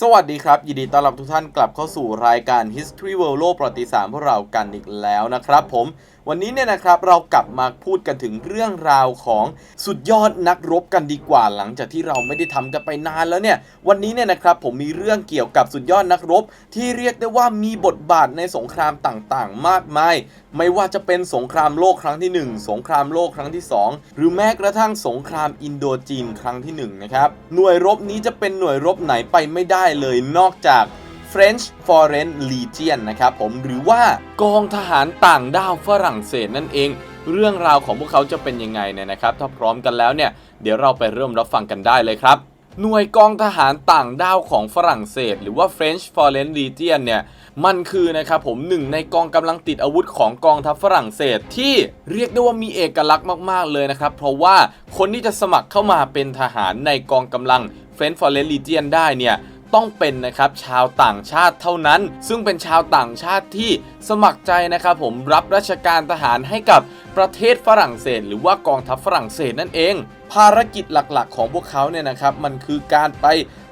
สวัสดีครับ ยินดีต้อนรับทุกท่านกลับเข้าสู่รายการ History World โลกประวัติศาสตร์พวกเรากันอีกแล้วนะครับผม วันนี้เนี่ยนะครับเรากลับมาพูดกันถึงเรื่องราวของสุดยอดนักรบกันดีกว่าหลังจากที่เราไม่ได้ทำกันไปนานแล้วเนี่ยวันนี้เนี่ยนะครับผมมีเรื่องเกี่ยวกับสุดยอดนักรบ ที่เรียกได้ว่ามีบทบาทในสงครามต่างๆ มากมาย ไม่ว่าจะเป็นสงครามโลกครั้งที่ 1 สงครามโลกครั้งที่ 2 หรือแม้กระทั่งสงครามอินโดจีนครั้งที่1นะครับหน่วยรบนี้จะเป็นหน่วยรบไหนไปไม่ได้เลยนอกจาก French Foreign Legion นะครับผมหรือว่ากองทหารต่างด้าวฝรั่งเศสนั่นเอง เรื่องราวของพวกเขาจะเป็นยังไงเนี่ยนะครับ ถ้าพร้อมกันแล้วเนี่ย เดี๋ยวเราไปเริ่มรับฟังกันได้เลยครับหน่วยกองทหารต่างด้าวของฝรั่งเศส หรือว่า French Foreign Legion เนี่ยมันคือนะครับผมหนึ่งในกองกำลังติดอาวุธของกองทัพฝรั่งเศส ที่เรียกได้ว่ามีเอกลักษณ์มากๆเลยนะครับ เพราะว่าคนที่จะสมัครเข้ามาเป็นทหารในกองกำลัง French Foreign Legion ได้เนี่ย ต้องเป็นนะครับชาวต่างชาติเท่านั้น ซึ่งเป็นชาวต่างชาติที่สมัครใจนะครับผมรับราชการทหารให้กับประเทศฝรั่งเศส หรือว่ากองทัพฝรั่งเศสนั่นเอง ภารกิจหลักๆ ของพวกเขาเนี่ยนะครับมันคือการไป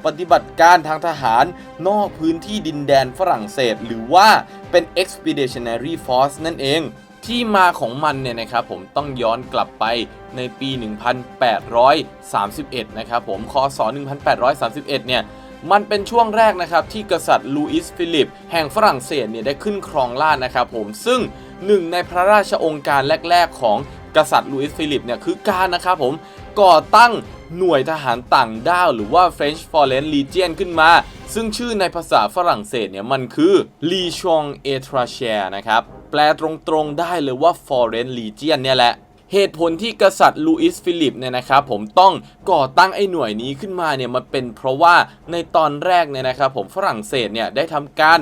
ปฏิบัติการทางทหารนอกพื้นที่ดินแดนฝรั่งเศส หรือว่าเป็น expeditionary force นั่นเองที่มาของมันเนี่ยนะครับผมต้องย้อนกลับไปในปี 1831 นะครับผมคศ 1831 เนี่ย มันเป็นช่วงแรกนะครับที่กษัตริย์ลูอิสฟิลิป แห่งฝรั่งเศสเนี่ยได้ขึ้นครองราชนะครับผมซึ่งหนึ่งในพระราชองค์การแรก ๆ ของกษัตริย์ลูอิสฟิลิปเนี่ยคือการนะครับผมก่อตั้งหน่วยทหารต่างด้าวหรือว่า French Foreign Legion ขึ้นมา ซึ่งชื่อในภาษาฝรั่งเศสเนี่ยมันคือ l e g i o n e t r a c h e r นะครับ แปลตรงๆได้เลยว่า Foreign Legion เนี่ยแหละ เหตุผลที่กษัตริย์ลูอิสฟิลิปเนี่ยนะครับผมต้องก่อตั้งไอ้หน่วยนี้ขึ้นมาเนี่ยมันเป็นเพราะว่าในตอนแรกเนี่ยนะครับผมฝรั่งเศสเนี่ยได้ทำการ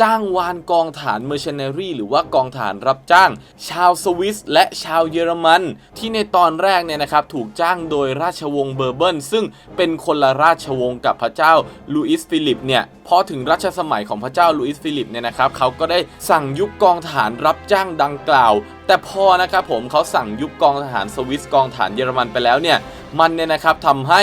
จ้างวานกองฐานเมอร์เชนเนอรี่หรือว่ากองฐานรับจ้าง ชาวสวิสและชาวเยอรมัน ที่ในตอนแรกเนี่ยนะครับถูกจ้างโดยราชวงศ์เบอร์เบิลซึ่งเป็นคนละราชวงศ์กับพระเจ้าลูอิสฟิลิปเนี่ยพอถึงรัชสมัยของพระเจ้าลูอิสฟิลิปเนี่ยนะครับเขาก็ได้สั่งยุบกองทหารรับจ้างดังกล่าว แต่พอนะครับผมเขาสั่งยุบกองทหารสวิสกองทหารเยอรมันไปแล้วเนี่ยมันเนี่ยนะครับทำให้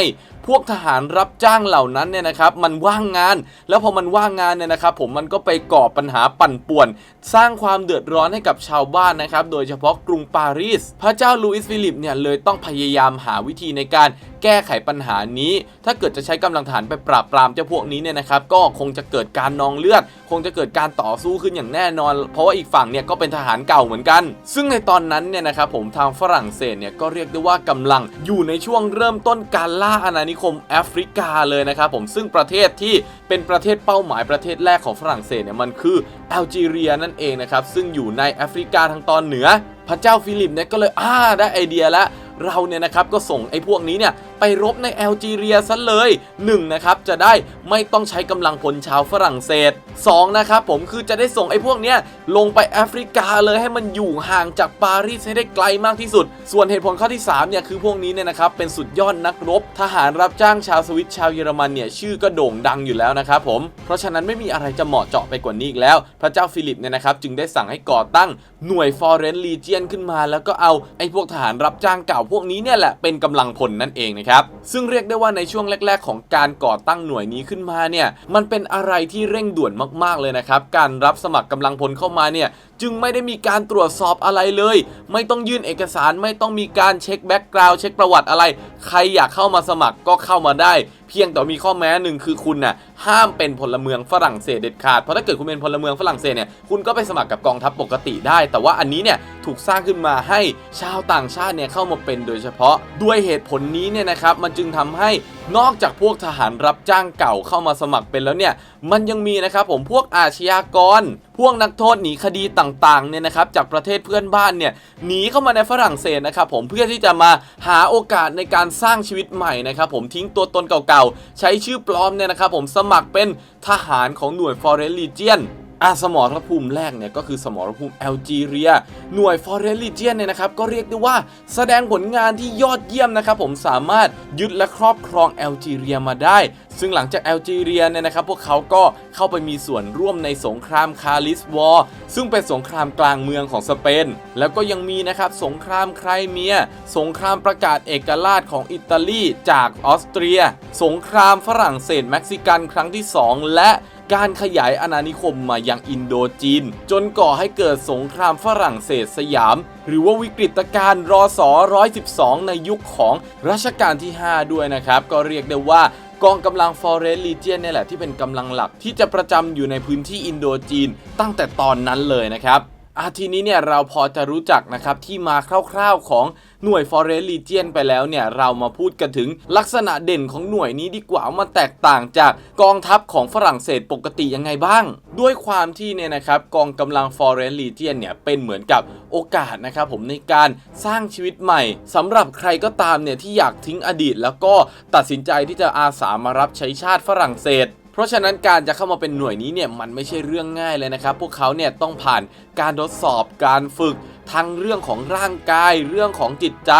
พวกทหารรับจ้างเหล่านั้นเนี่ยนะครับมันว่างงาน แล้วพอมันว่างงานเนี่ยนะครับผมมันก็ไปก่อปัญหาปั่นป่วน สร้างความเดือดร้อนให้กับชาวบ้านนะครับโดยเฉพาะกรุงปารีส พระเจ้าลูอิสฟิลิปเนี่ยเลยต้องพยายามหาวิธีในการแก้ไขปัญหานี้ ถ้าเกิดจะใช้กำลังทหารไปปราบปรามเจ้าพวกนี้เนี่ยนะครับก็คงจะเกิดการนองเลือด คงจะเกิดการต่อสู้ขึ้นอย่างแน่นอน เพราะว่าอีกฝั่งเนี่ยก็เป็นทหารเก่าเหมือนกัน ซึ่งในตอนนั้นเนี่ยนะครับผมทางฝรั่งเศสเนี่ยก็เรียกได้ว่ากำลังอยู่ในช่วงเริ่มต้นการล่าอาณานิคมแอฟริกาเลยนะครับผมซึ่งประเทศที่เป็นประเทศเป้าหมายประเทศแรกของฝรั่งเศสเนี่ยมันคือแอลจีเรียนั่นเองนะครับซึ่งอยู่ในแอฟริกาทางตอนเหนือ พระเจ้าฟิลิปเนี่ยก็เลยอ่าได้ไอเดียแล้ว เราเนี่ยนะครับก็ส่งไอ้พวกนี้เนี่ยไปรบในแอลจีเรียซะเลย1นะครับจะได้ไม่ต้องใช้กำลังพลชาวฝรั่งเศส 2นะครับผมคือจะได้ส่งไอ้พวกเนี้ยลงไปแอฟริกาเลยให้มันอยู่ห่างจากปารีสให้ได้ไกลมากที่สุด ส่วนเหตุผลข้อที่3เนี่ยคือพวกนี้เนี่ยนะครับเป็นสุดยอดนักรบ ทหารรับจ้างชาวสวิตชาวเยอรมันเนี่ยชื่อก็โด่งดังอยู่แล้วนะครับผมเพราะฉะนั้นไม่มีอะไรจะเหมาะเจาะไปกว่านี้อีกแล้ว พระเจ้าฟิลิปเนี่ยนะครับจึงได้สั่งให้ก่อตั้งหน่วย Foreign Legion ขึ้นมา แล้วก็เอาไอ้พวกทหารรับจ้างเก่าพวกนี้เนี่ยแหละเป็นกำลังพลนั่นเองนะครับซึ่งเรียกได้ว่าในช่วงแรก ๆ ของการก่อตั้งหน่วยนี้ขึ้นมาเนี่ยมันเป็นอะไรที่เร่งด่วนมากๆเลยนะครับ การรับสมัครกำลังพลเข้ามาเนี่ยจึงไม่ได้มีการตรวจสอบอะไรเลย ไม่ต้องยื่นเอกสารไม่ต้องมีการเช็คแบ็กกราวด์เช็คประวัติอะไร ใครอยากเข้ามาสมัครก็เข้ามาได้ เพียงแต่มีข้อแม้หนึ่งคือคุณน่ะห้ามเป็นพลเมืองฝรั่งเศสเด็ดขาดเพราะถ้าเกิดคุณเป็นพลเมืองฝรั่งเศสเนี่ยคุณก็ไปสมัครกับกองทัพปกติได้ แต่ว่าอันนี้เนี่ยถูกสร้างขึ้นมาให้ชาวต่างชาติเนี่ยเข้ามาเป็นโดยเฉพาะด้วยเหตุผลนี้เนี่ยนะครับมันจึงทำให้นอกจากพวกทหารรับจ้างเก่าเข้ามาสมัครเป็นแล้วเนี่ยมันยังมีนะครับผมพวกอาชญากร พวกนักโทษหนีคดีต่างๆเนี่ยนะครับจากประเทศเพื่อนบ้านเนี่ยหนีเข้ามาในฝรั่งเศสนะครับผมเพื่อที่จะมาหาโอกาสในการสร้างชีวิตใหม่นะครับผมทิ้งตัวตนเก่าๆ ใช้ชื่อปลอมเนี่ยนะครับผมสมัครเป็นทหารของหน่วย Foreign Legion อาสมรภูมิแรกเนี่ยก็คือสมรภูมิแอลจีเรีย หน่วย Foreign Legion เนี่ยนะครับก็เรียกได้ว่าแสดงผลงานที่ยอดเยี่ยมนะครับผมสามารถยึดและครอบครองแอลจีเรียมาได้ ซึ่งหลังจากแอลจีเรียเนี่ยนะครับพวกเขาก็เข้าไปมีส่วนร่วมในสงครามคาลิสวอร์ซึ่งเป็นสงครามกลางเมืองของสเปน แล้วก็ยังมีนะครับสงครามไครเมีย สงครามประกาศเอกราชของอิตาลีจากออสเตรีย สงครามฝรั่งเศสเม็กซิกันครั้งที่ 2 และ การขยายอาณานิคมมายังอินโดจีน จนก่อให้เกิดสงครามฝรั่งเศสสยาม หรือว่าวิกฤตการณ์รอสอ112 ในยุคของรัชกาลที่ 5 ด้วยนะครับ ก็เรียกได้ว่ากองกำลัง Foreign Legion เนี่ยแหละที่เป็นกำลังหลักที่จะประจำอยู่ในพื้นที่อินโดจีนตั้งแต่ตอนนั้นเลยนะครับ อาทีนี้เนี่ยเราพอจะรู้จักนะครับที่มาคร่าวๆของหน่วย Foreign Legion ไปแล้วเนี่ยเรามาพูดกันถึงลักษณะเด่นของหน่วยนี้ดีกว่าว่ามันแตกต่างจากกองทัพของฝรั่งเศสปกติยังไงบ้าง ด้วยความที่เนี่ยนะครับกองกำลัง Foreign Legion เนี่ยเป็นเหมือนกับโอกาสนะครับผมในการสร้างชีวิตใหม่สำหรับใครก็ตามเนี่ยที่อยากทิ้งอดีต แล้วก็ตัดสินใจที่จะอาสามารับใช้ชาติฝรั่งเศส ราะฉะนั้นการจะเข้ามาเป็นหน่วยนี้เนี่ยมันไม่ใช่เรื่องง่ายเลยนะครับ พวกเขาเนี่ยต้องผ่านการทดสอบการฝึกทั้งเรื่องของร่างกายเรื่องของจิตใจ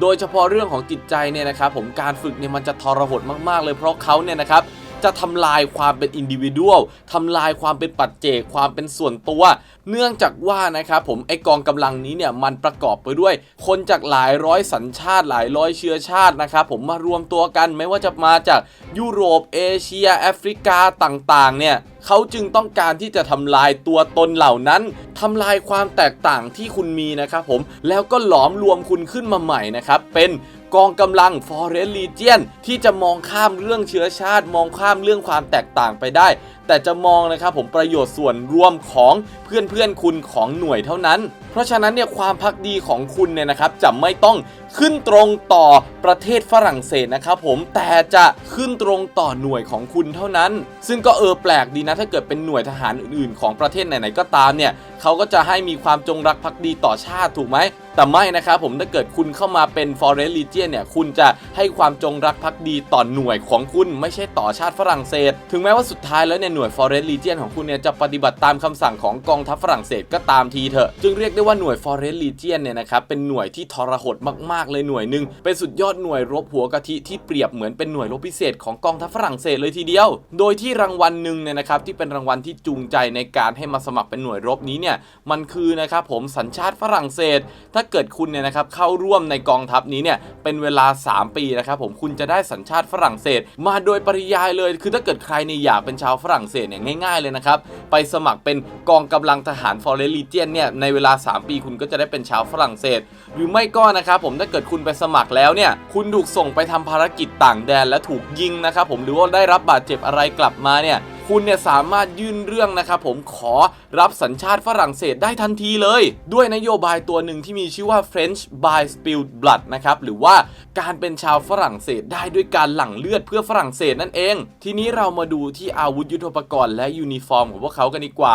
โดยเฉพาะเรื่องของจิตใจเนี่ยนะครับผมการฝึกเนี่ยมันจะทรหดมากๆเลยเพราะเขาเนี่ยนะครับ จะทำลายความเป็นอินดิวิ a l ทำลายความเป็นปัจเจกความเป็นส่วนตัว เนื่องจากว่านะครับผมไอกองกำลังนี้เนี่ยมันประกอบไปด้วย คนจากหลายร้อยสัญชาติหลายร้อยเชื้อชาตินะครับผมมารวมตัวกันไม่ว่าจะมาจากยุโรปเอเชีย แอฟริกาต่างๆเนี่ยเขาจึงต้องการที่จะทำลายตัวตนเหล่านั้นทำลายความแตกต่างที่คุณมีนะครับผมแล้วก็หลอมรวมคุณขึ้นมาใหม่นะครับเป็น กองกำลัง Foreign Legion ที่จะมองข้ามเรื่องเชื้อชาติ มองข้ามเรื่องความแตกต่างไปได้แต่จะมองนะครับผมประโยชน์ส่วนรวมของเพื่อนเพื่อนๆคุณของหน่วยเท่านั้น เพราะฉะนั้นเนี่ยความพักดีของคุณเนี่ยนะครับจะไม่ต้องขึ้นตรงต่อประเทศฝรั่งเศสนะครับผมแต่จะขึ้นตรงต่อหน่วยของคุณเท่านั้น ซึ่งก็เออแปลกดีนะถ้าเกิดเป็นหน่วยทหารอื่นๆ ของประเทศไหนๆก็ตามเนี่ยเขาก็จะให้มีความจงรักภักดีต่อชาติถูกไหมแต่ไม่นะครับผมถ้าเกิดคุณเข้ามาเป็น Foreign Legion เนี่ยคุณจะให้ความจงรักภักดีต่อหน่วยของคุณไม่ใช่ต่อชาติฝรั่งเศส ถึงแม้ว่าสุดท้ายแล้วเนี่ยหน่วย Foreign Legion ของคุณเนี่ยจะปฏิบัติตามคำสั่งของกองทัพฝรั่งเศสก็ตามทีเถอะ จึงเรียกได้ว่าหน่วย Foreign Legion เนี่ยนะครับเป็นหน่วยที่ทรหดมากๆเลยหน่วยหนึ่งเป็นสุดยอดหน่วยรบหัวกะทิที่เปรียบเหมือนเป็นหน่วยรบพิเศษของกองทัพฝรั่งเศสเลยทีเดียว โดยที่รางวัลหนึ่งเนี่ยนะครับที่เป็นรางวัลที่จูงใจในการให้มาสมัครเป็นหน่วยรบนี้เนี่ยมันคือนะครับผมสัญชาติฝรั่งเศส ถ้าเกิดคุณเนี่ยนะครับเข้าร่วมในกองทัพนี้เนี่ยเป็นเวลา 3 ปีนะครับผมคุณจะได้สัญชาติฝรั่งเศส มาโดยปริยายเลยคือถ้าเกิดใครเนี่ยอยากเป็นชาวฝรั่งเศสเนี่ยง่ายๆเลยนะครับ ไปสมัครเป็นกองกำลังทหาร Foreign Legion เนี่ยในเวลา 3 ปีคุณก็จะได้เป็นชาวฝรั่งเศส หรือไม่ก็นะครับผมถ้าเกิดคุณไปสมัครแล้วเนี่ยคุณถูกส่งไปทำภารกิจต่างแดนและถูกยิงนะครับผมหรือว่าได้รับบาดเจ็บอะไรกลับมาเนี่ย คุณเนี่ยสามารถยื่นเรื่องนะครับผมขอรับสัญชาติฝรั่งเศสได้ทันทีเลย ด้วยนโยบายตัวหนึ่งที่มีชื่อว่า French by Spilled Blood นะครับหรือว่าการเป็นชาวฝรั่งเศสได้ด้วยการหลั่งเลือดเพื่อฝรั่งเศสนั่นเอง ทีนี้เรามาดูที่อาวุธยุทโธปกรณ์และยูนิฟอร์มของพวกเขากันดีกว่า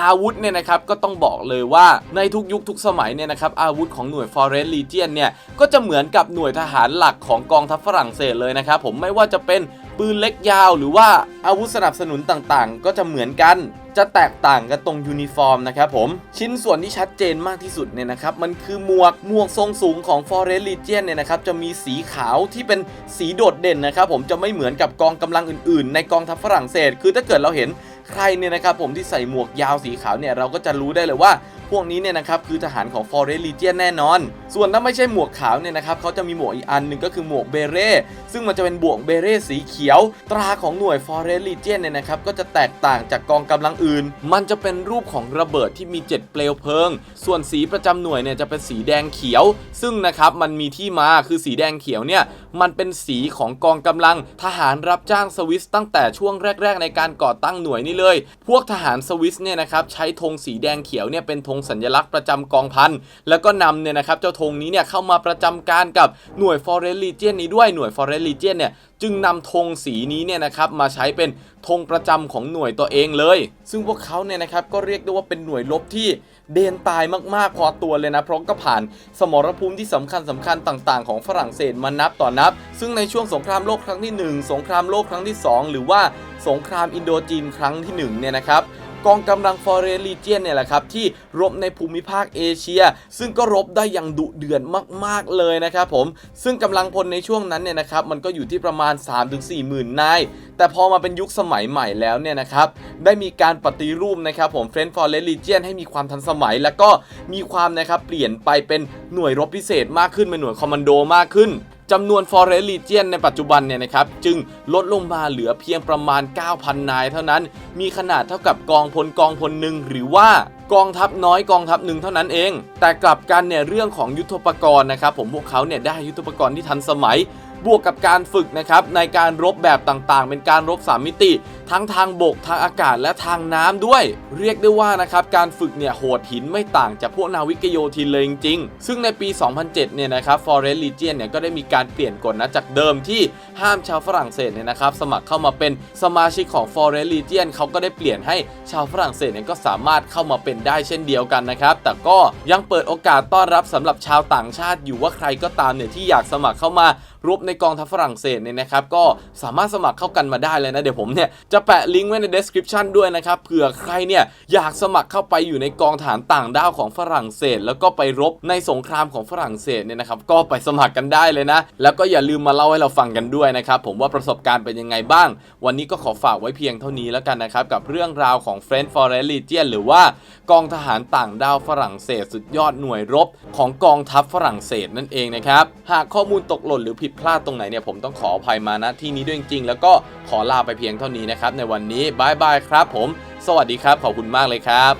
อาวุธเนี่ยนะครับก็ต้องบอกเลยว่าในทุกยุคทุกสมัยเนี่ยนะครับอาวุธของหน่วย Foreign Legion เนี่ยก็จะเหมือนกับหน่วยทหารหลักของกองทัพฝรั่งเศสเลยนะครับผมไม่ว่าจะเป็น ปืนเล็กยาวหรือว่าอาวุธสนับสนุนต่างๆ ก็จะเหมือนกัน จะแตกต่างกันตรงยูนิฟอร์มนะครับผม ชิ้นส่วนที่ชัดเจนมากที่สุดเนี่ยนะครับ มันคือหมวกหมวกทรงสูงของ Foreign Legion เนี่ยนะครับ จะมีสีขาวที่เป็นสีโดดเด่นนะครับผมจะไม่เหมือนกับกองกำลังอื่นๆ ในกองทัพฝรั่งเศส คือถ้าเกิดเราเห็นใครเนี่ยนะครับผมที่ใส่หมวกยาวสีขาวเนี่ยเราก็จะรู้ได้เลยว่า พวกนี้เนี่ยนะครับคือทหารของ Foreign Legion แน่นอน ส่วนถ้าไม่ใช่หมวกขาวเนี่ยนะครับเขาจะมีหมวกอีกอันหนึ่งก็คือหมวกเบเร่ซึ่งมันจะเป็นบวกเบเร่สีเขียว ตราของหน่วย Foreign Legion เนี่ยนะครับก็จะแตกต่างจากกองกำลังอื่น มันจะเป็นรูปของระเบิดที่มีเจ็ดเปลวเพลิง ส่วนสีประจำหน่วยเนี่ยจะเป็นสีแดงเขียว ซึ่งนะครับมันมีที่มาคือสีแดงเขียวเนี่ยมันเป็นสีของกองกำลังทหารรับจ้างสวิสตั้งแต่ช่วงแรก ๆ ในการก่อตั้งหน่วยนี้เลย พวกทหารสวิสเนี่ยนะครับใช้ธงสีแดงเขียวเนี่ยเป็นธงสัญลักษณ์ประจำกองพันแล้วก็นำเนี่ยนะครับเจ้าธงนี้เนี่ยเข้ามาประจำการกับหน่วย Foreign Legion นี้ด้วยหน่วย Foreign Legion เนี่ยจึงนำธงสีนี้เนี่ยนะครับมาใช้เป็นธงประจำของหน่วยตัวเองเลย ซึ่งพวกเขาเนี่ยนะครับก็เรียกได้ว่าเป็นหน่วยรบที่เดนตายมากๆพอตัวเลยนะเพราะก็ผ่านสมรภูมิที่สำคัญสำคัญต่าง ๆ ของฝรั่งเศสมานับต่อนับ ซึ่งในช่วงสงครามโลกครั้งที่ 1 สงครามโลกครั้งที่ 2 หรือว่าสงครามอินโดจีนครั้งที่1เนี่ยนะครับ กองกำลังฟอร์เรลีเจียนเนี่ยแหละครับที่รบในภูมิภาคเอเชีย ซึ่งก็รบได้อย่างดุเดือดมาก ๆ เลยนะครับผมซึ่งกำลังพลในช่วงนั้นเนี่ยนะครับมันก็อยู่ที่ประมาณ 3-4หมื่นนาย แต่พอมาเป็นยุคสมัยใหม่แล้วเนี่ยนะครับได้มีการปฏิรูปนะครับผมเฟรน c ์ฟอร์เรลีเจียนให้มีความทันสมัย แล้วก็มีความนะครับเปลี่ยนไปเป็นหน่วยรบพิเศษมากขึ้นเป็นหน่วยคอมมานโดมากขึ้น จำนวน Forest Legion ในปัจจุบันเนี่ยนะครับจึงลดลงมาเหลือเพียงประมาณ 9,000 นายเท่านั้น มีขนาดเท่ากับกองพลกองพลหนึ่งหรือว่ากองทัพน้อยกองทัพหนึ่งเท่านั้นเอง แต่กลับกันเนี่ยเรื่องของยุทธปกรณ์นะครับผมพวกเขาเนี่ยได้ยุทธปกรณ์ที่ทันสมัย บวกกับการฝึกนะครับในการรบแบบต่างๆ เป็นการรบ 3 มิติ ทั้งทางบกทางอากาศและทางน้ำด้วย เรียกได้ว่านะครับการฝึกเนี่ยโหดหินไม่ต่างจากพวกนาวิกโยธินเลยจริงๆซึ่งในปี 2007 เนี่ยนะครับ Forest Legion เนี่ยก็ได้มีการเปลี่ยนกฎนะจากเดิมที่ห้ามชาวฝรั่งเศสเนี่ยนะครับสมัครเข้ามาเป็นสมาชิกของ Forest Legion เขาก็ได้เปลี่ยนให้ชาวฝรั่งเศสเนี่ยก็สามารถเข้ามาเป็นได้เช่นเดียวกันนะครับแต่ก็ยังเปิดโอกาสต้อนรับสำหรับชาวต่างชาติอยู่ว่าใครก็ตามเนี่ยที่อยากสมัครเข้ามารบในกองทัพฝรั่งเศสเนี่ยนะครับก็สามารถสมัครเข้ากันมาได้เลยนะเดี๋ยวผมเนี่ยจะะแปะลิงก์ไว้ใน description ด้วยนะครับเผื่อใครเนี่ยอยากสมัครเข้าไปอยู่ในกองฐานต่างด้าวของฝรั่งเศส แล้วก็ไปรบในสงครามของฝรั่งเศสเนี่ยนะครับก็ไปสมัครกันได้เลยนะ แล้วก็อย่าลืมมาเล่าให้เราฟังกันด้วยนะครับผมว่าประสบการณ์เป็นยังไงบ้าง วันนี้ก็ขอฝากไว้เพียงเท่านี้แล้วกันนะครับกับเรื่องราวของ French Forest Legion หรือว่ากองทหารต่างด้าวฝรั่งเศส สุดยอดหน่วยรบของกองทัพฝรั่งเศสนั่นเองนะครับ หากข้อมูลตกหล่นหรือผิดพลาดตรงไหนเนี่ยผมต้องขออภัยมาณที่นี้ด้วยจริงๆ แล้วก็ขอลาไปเพียงเท่านี้นะครับในวันนี้บายบายครับผม สวัสดีครับขอบคุณมากเลยครับ